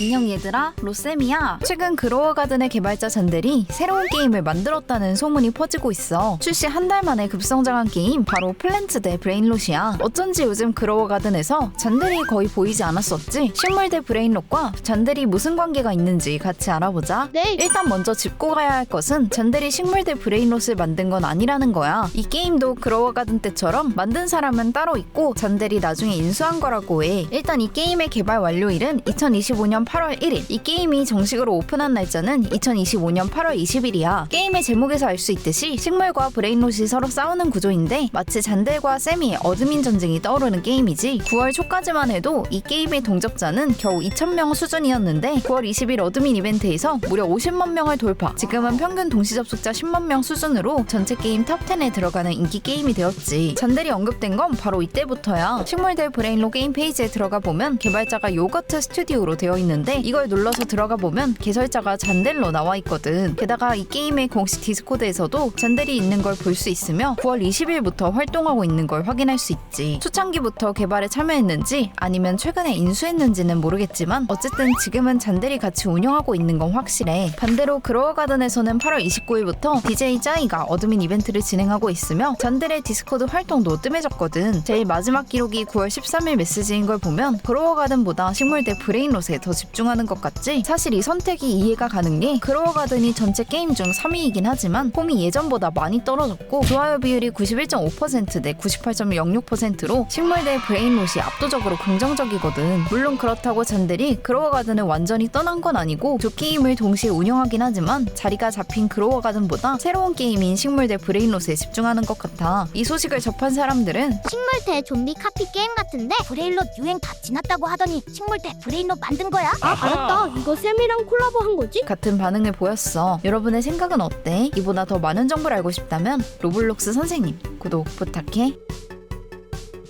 안녕 얘들아, 로쌤이야. 최근 그로어 가든의 개발자 잔들이 새로운 게임을 만들었다는 소문이 퍼지고 있어. 출시 한 달 만에 급성장한 게임 바로 플랜츠 대 브레인롯이야. 어쩐지 요즘 그로어 가든에서 잔들이 거의 보이지 않았었지. 식물 대 브레인롯과 잔들이 무슨 관계가 있는지 같이 알아보자. 네. 일단 먼저 짚고 가야 할 것은 잔들이 식물 대 브레인롯을 만든 건 아니라는 거야. 이 게임도 그로어 가든 때처럼 만든 사람은 따로 있고 잔들이 나중에 인수한 거라고 해. 일단 이 게임의 개발 완료일은 2025년 8월 1일. 이 게임이 정식으로 오픈한 날짜는 2025년 8월 20일이야. 게임의 제목에서 알 수 있듯이 식물과 브레인롯이 서로 싸우는 구조인데 마치 잔들과 세미의 어드민 전쟁이 떠오르는 게임이지. 9월 초까지만 해도 이 게임의 동접자는 겨우 2,000명 수준이었는데 9월 20일 어드민 이벤트에서 무려 50만 명을 돌파. 지금은 평균 동시 접속자 10만 명 수준으로 전체 게임 탑10에 들어가는 인기 게임이 되었지. 잔들이 언급된 건 바로 이때부터야. 식물들 브레인로 게임 페이지에 들어가 보면 개발자가 요거트 스튜디오로 되어 있는 데 이걸 눌러서 들어가 보면 개설자가 잔델로 나와 있거든. 게다가 이 게임의 공식 디스코드에서도 잔델이 있는 걸 볼 수 있으며 9월 20일부터 활동하고 있는 걸 확인할 수 있지. 초창기부터 개발에 참여했는지 아니면 최근에 인수했는지는 모르겠지만 어쨌든 지금은 잔델이 같이 운영하고 있는 건 확실해. 반대로 그로어 가든에서는 8월 29일부터 DJ 짜이가 어드민 이벤트를 진행하고 있으며 잔델의 디스코드 활동도 뜸해졌거든. 제일 마지막 기록이 9월 13일 메시지인 걸 보면 그로어 가든보다 식물 대 브레인롯에 더 집중하는 것 같지? 사실 이 선택이 이해가 가는 게 그로어 가든이 전체 게임 중 3위이긴 하지만 폼이 예전보다 많이 떨어졌고 좋아요 비율이 91.5%대 98.06%로 식물 대 브레인롯이 압도적으로 긍정적이거든. 물론 그렇다고 잔들이 그로어 가든을 완전히 떠난 건 아니고 두 게임을 동시에 운영하긴 하지만 자리가 잡힌 그로어 가든보다 새로운 게임인 식물 대 브레인롯에 집중하는 것 같아. 이 소식을 접한 사람들은 식물 대 좀비 카피 게임 같은데 브레인롯 유행 다 지났다고 하더니 식물 대 브레인롯 만든 거야? 아 알았다. 이거 쌤이랑 콜라보 한 거지? 같은 반응을 보였어. 여러분의 생각은 어때? 이보다 더 많은 정보를 알고 싶다면 로블록스 선생님 구독 부탁해.